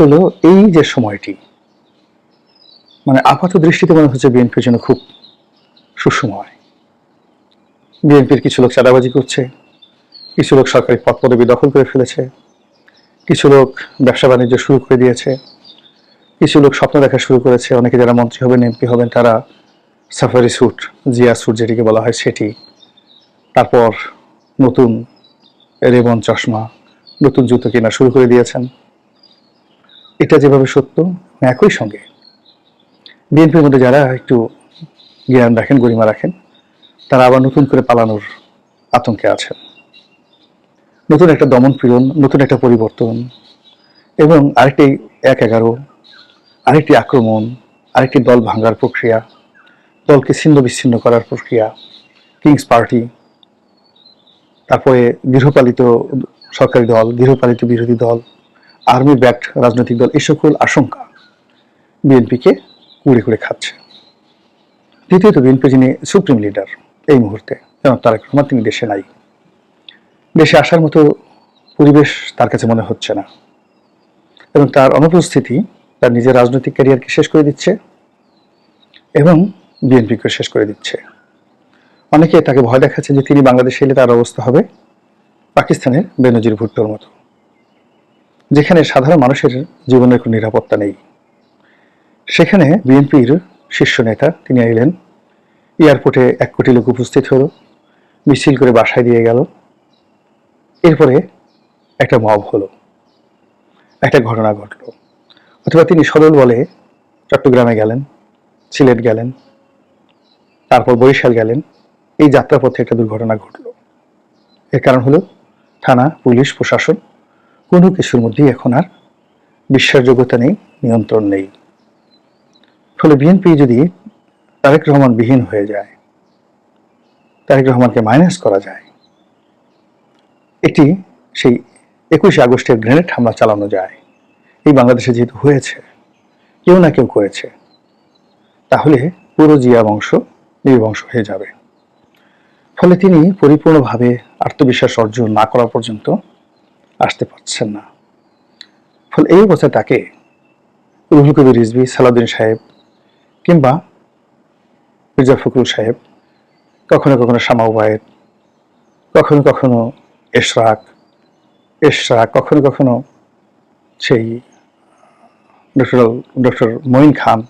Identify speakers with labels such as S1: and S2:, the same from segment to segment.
S1: হলো এই যে সময়টি মানে আপাত দৃষ্টিতে মনে হচ্ছে বিএনপির জন্য খুব সুসময় বিএনপির কিছু লোক চাঁদাবাজি করছে, কিছু লোক সরকারি পদ পদবি দখল করে ফেলেছে, কিছু লোক ব্যবসা বাণিজ্য শুরু করে দিয়েছে, কিছু লোক স্বপ্ন দেখা শুরু করেছে, অনেকে যারা মন্ত্রী হবেন, এমপি হবেন, তারা সাফারি স্যুট, জিয়া স্যুট যেটিকে বলা হয় সেটি। তারপর নতুন রেবন চশমা, নতুন জুতো কেনা শুরু করে দিয়েছেন। এটা যেভাবে সত্য, একই সঙ্গে বিএনপির মধ্যে যারা একটু জ্ঞান রাখেন, গরিমা রাখেন, তারা আবার নতুন করে পালানোর আতঙ্কে আছেন। নতুন একটা দমন পীড়ন নতুন একটা পরিবর্তন এবং আরেকটি এক এগারো আরেকটি আক্রমণ, আরেকটি দল ভাঙার প্রক্রিয়া, দলকে ছিন্ন বিচ্ছিন্ন করার প্রক্রিয়া কিংস পার্টি তারপরে গৃহপালিত সরকারি দল, গৃহপালিত বিরোধী দল আর্মি ব্যাক্ট রাজনৈতিক দল এই সকল আশঙ্কা। বিএনপিকে কুড়ে কুড়ে খাচ্ছে। দ্বিতীয়ত বিএনপি যিনি সুপ্রিম লিডার এই মুহূর্তে যেমন তারেক রহমান, তিনি দেশে নাই। দেশে আসার মতো পরিবেশ তার কাছে মনে হচ্ছে না। এবং তার অনুপস্থিতি তার নিজের রাজনৈতিক ক্যারিয়ারকে শেষ করে দিচ্ছে এবং বিএনপিকে শেষ করে দিচ্ছে। অনেকে তাকে ভয় দেখাচ্ছে যে তিনি বাংলাদেশে এলে তার অবস্থা হবে। পাকিস্তানের বেনজির ভুট্টোর মতো। যেখানে সাধারণ মানুষের জীবনের কোনো নিরাপত্তা নেই। সেখানে বিএনপির শীর্ষ নেতা তিনি এলেন এয়ারপোর্টে এক কোটি লোক উপস্থিত হলো। মিছিল করে বাসায় দিয়ে গেল। এরপরে একটা মব হলো। একটা ঘটনা ঘটলো। অথবা তিনি সরল বলে চট্টগ্রামে গেলেন, সিলেট গেলেন, তারপর বরিশাল গেলেন। এই যাত্রাপথে একটা দুর্ঘটনা ঘটলো। এর কারণ হলো থানা, পুলিশ, প্রশাসন কোনো কিছুর মধ্যেই এখন আর বিশ্বাসযোগ্যতা নেই, নিয়ন্ত্রণ নেই। ফলে বিএনপি যদি তারেক রহমান বিহীন হয়ে যায়, তারেক রহমানকে মাইনাস করা যায়, এটি সেই একুশে আগস্টের গ্রেনেড হামলা চালানো যায়। এই বাংলাদেশে যেহেতু হয়েছে, কেউ না কেউ করেছে, তাহলে পুরো জিয়া বংশ নির্বংশ হয়ে যাবে। ফলে তিনি পরিপূর্ণভাবে আত্মবিশ্বাস অর্জন না করা পর্যন্ত আসতে পারছেন না। ফলে এই অবস্থায় তাকে রুহুল কবির রিজভি, সালাউদ্দিন সাহেব কিংবা মির্জা ফখরুল সাহেব, কখনো কখনো শামা ওবায়েদ কখনো কখনো এশরাক এশরাক, কখনো কখনো সেই ডক্টর ডক্টর মঈন খান,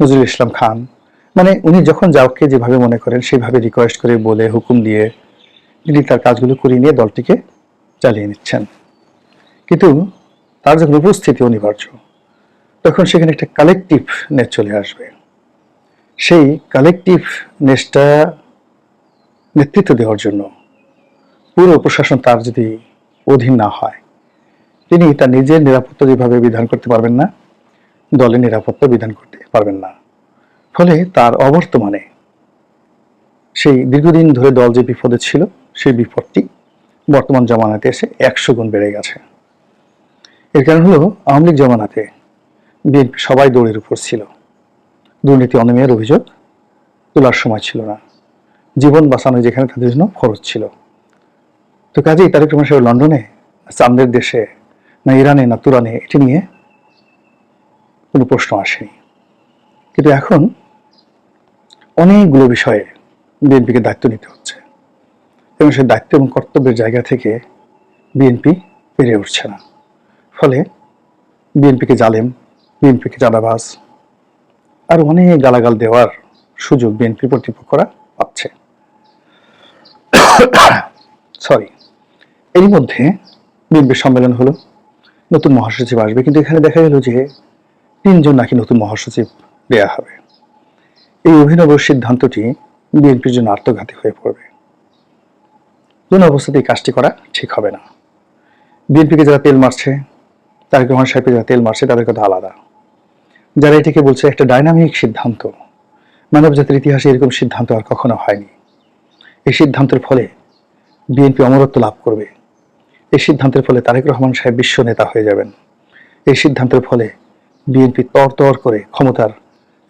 S1: নজরুল ইসলাম খান। মানে উনি যখন যাওকে যেভাবে মনে করেন, সেভাবে রিকোয়েস্ট করে বলে, হুকুম দিয়ে তিনি তার কাজগুলো করিয়ে নিয়ে দলটিকে চালিয়ে নিচ্ছেন। কিন্তু তার যখন উপস্থিতি অনিবার্য, তখন সেখানে একটা কালেকটিভ নেট চলে আসবে। সেই কালেকটিভ নেসটা নেতৃত্ব দেওয়ার জন্য পুরো প্রশাসন তার যদি অধীন না হয়, তিনি তার নিজের নিরাপত্তা যেভাবে বিধান করতে পারবেন না, দলের নিরাপত্তা বিধান করতে পারবেন না। ফলে তার অবর্তমানে সেই দীর্ঘদিন ধরে দল যে বিপদে ছিল, সেই বিপদটি বর্তমান জমানাতে এসে একশো গুণ বেড়ে গেছে। এর কারণ হলো, আওয়ামী লীগ জমানাতে বিএনপি সবাই দৌড়ের উপর ছিল। দুর্নীতি অনিয়মের অভিযোগ তোলার সময় ছিল না। জীবন বাঁচানো যেখানে তাদের জন্য খরচ ছিল। তো কাজেই তারেক রহমান সাহেব লন্ডনে চান্দের দেশে, না ইরানে, না তুরানে, এটি নিয়ে কোনো প্রশ্ন আসেনি। কিন্তু এখন অনেকগুলো বিষয়ে বিএনপিকে দায়িত্ব নিতে হচ্ছে। এবং সেই দায়িত্ব এবং কর্তব্যের জায়গা থেকে বিএনপি পেরে উঠছে না ফলে বিএনপিকে জালেম বিএনপিকে চাঁদাবাজ, আর অনেক গালাগাল দেওয়ার সুযোগ বিএনপি কর্তৃপক্ষরা পাচ্ছে। সরি এর মধ্যে বিএনপি সম্মেলন হলো, নতুন মহাসচিব আসবে, কিন্তু এখানে দেখা গেল যে তিনজন নাকি নতুন মহাসচিব দেয়া হবে। এই অভিনব সিদ্ধান্তটি বিএনপির জন্য আত্মঘাতী হয়ে পড়বে। কোন অবস্থাতেই কাজটি করা ঠিক হবে না। বিএনপিকে যারা তেল মারছে, তারেক রহমান সাহেবকে যারা তেল মারছে, তাদের কথা আলাদা। যারা এটিকে বলছে একটা ডাইনামিক সিদ্ধান্ত, মানব জাতির ইতিহাসে এরকম সিদ্ধান্ত আর কখনো হয়নি। এই সিদ্ধান্তের ফলে বিএনপি অমরত্ব লাভ করবে। এই সিদ্ধান্তের ফলে তারেক রহমান সাহেব বিশ্ব নেতা হয়ে যাবেন। এই সিদ্ধান্তের ফলে বিএনপি তর করে ক্ষমতার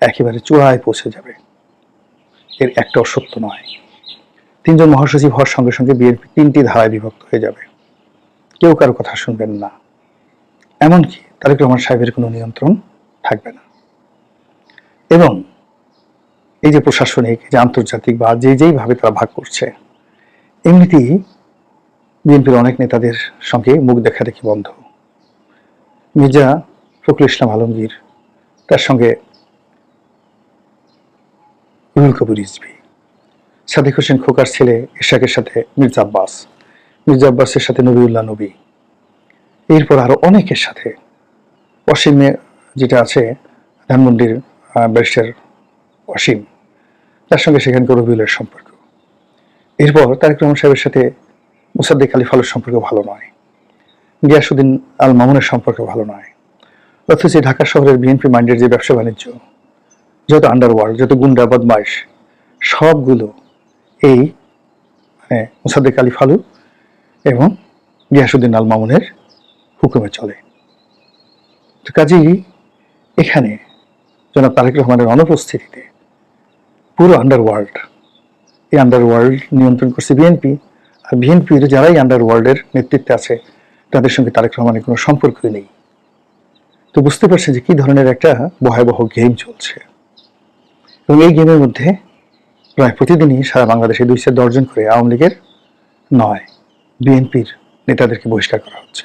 S1: একেবারে চূড়ায় পৌঁছে যাবে। এর একটাও সত্য নয়। তিনজন মহাসচিব হওয়ার সঙ্গে সঙ্গে বিএনপি তিনটি ধারায় বিভক্ত হয়ে যাবে। কেউ কারও কথা শুনবেন না। এমনকি তারেক রহমান সাহেবের কোনো নিয়ন্ত্রণ থাকবে না। এবং এই যে প্রশাসনিক, যে আন্তর্জাতিক বা যে যেইভাবে তারা ভাগ করছে, এমনিতেই বিএনপির অনেক নেতাদের সঙ্গে মুখ দেখা দেখি বন্ধ। মির্জা ফখরুল ইসলাম আলমগীর, তার সঙ্গে রুহুল কবির রিজভি। সাদিক হোসেন খোকার ছেলে ইশাকের সাথে মির্জা আব্বাস। মির্জা আব্বাসের সাথে নবীউল্লাহ নবী। এরপর আরও অনেকের সাথে। অসীমে যেটা আছে, ধানমন্ডির ব্যারিস্টার অসীম। তার সঙ্গে সেখানকার রবিউলের সম্পর্ক। এরপর তারেক রহমান সাহেবের সাথে মুসাদ্দিক আলী ফালুর সম্পর্ক ভালো নয়। গিয়াসুদ্দিন আল মামুনের সম্পর্ক ভালো নয়। অথচ ঢাকা শহরের বিএনপি মাইন্ডের যে ব্যবসা বাণিজ্য যত আন্ডারওয়ার্ল্ড যত গুন্ডা বদমাইশ সবগুলো এই মানে মুসাদ্দিক আলী ফালু এবং গিয়াসুদ্দিন আল মামুনের হুকুমে চলে। তো কাজেই এখানে জনাব তারেক রহমানের অনুপস্থিতিতে পুরো আন্ডারওয়ার্ল্ড এই আন্ডারওয়ার্ল্ড নিয়ন্ত্রণ করছে বিএনপি আর বিএনপির যারাই আন্ডারওয়ার্ল্ডের নেতৃত্বে আছে, তাদের সঙ্গে তারেক রহমানের কোনো সম্পর্কই নেই। তো বুঝতে পারছেন যে কি ধরনের একটা ভয়াবহ গেম চলছে। এবং এই গেমের মধ্যে প্রায় প্রতিদিনই সারা বাংলাদেশে দুই চার দর্জন করে আওয়ামী লীগের নয় বিএনপির নেতাদেরকে বহিষ্কার করা হচ্ছে।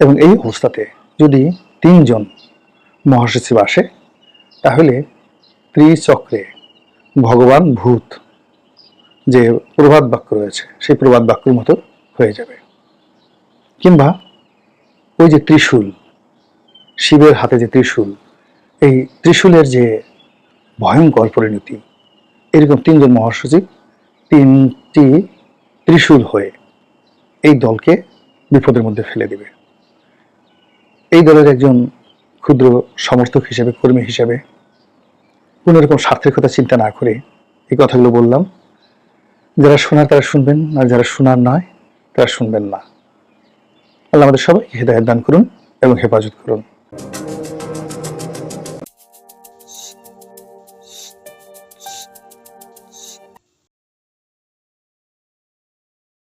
S1: এবং এই অবস্থাতে যদি তিনজন মহাসচিব আসে, তাহলে ত্রিচক্রে ভগবান ভূত যে প্রবাদ বাক্য রয়েছে, সেই প্রবাদ বাক্যের মতো হয়ে যাবে। কিংবা ওই যে ত্রিশূল, শিবের হাতে যে ত্রিশূল, এই ত্রিশূলের যে ভয়ঙ্কর পরিণতি। এরকম তিনজন মহাসচিব, তিনটি ত্রিশূল হয়ে এই দলকে বিপদের মধ্যে ফেলে দেবে। এই দলের একজন ক্ষুদ্র সমর্থক হিসেবে, কর্মী হিসেবে কোনো রকম স্বার্থের কথা চিন্তা না করে এই কথাগুলো বললাম। যারা শোনার তারা শুনবেন, আর যারা শোনার নয়, তারা শুনবেন না। আল্লাহ আমাদের সবাইকে হেদায়ত দান করুন এবং হেফাজত করুন।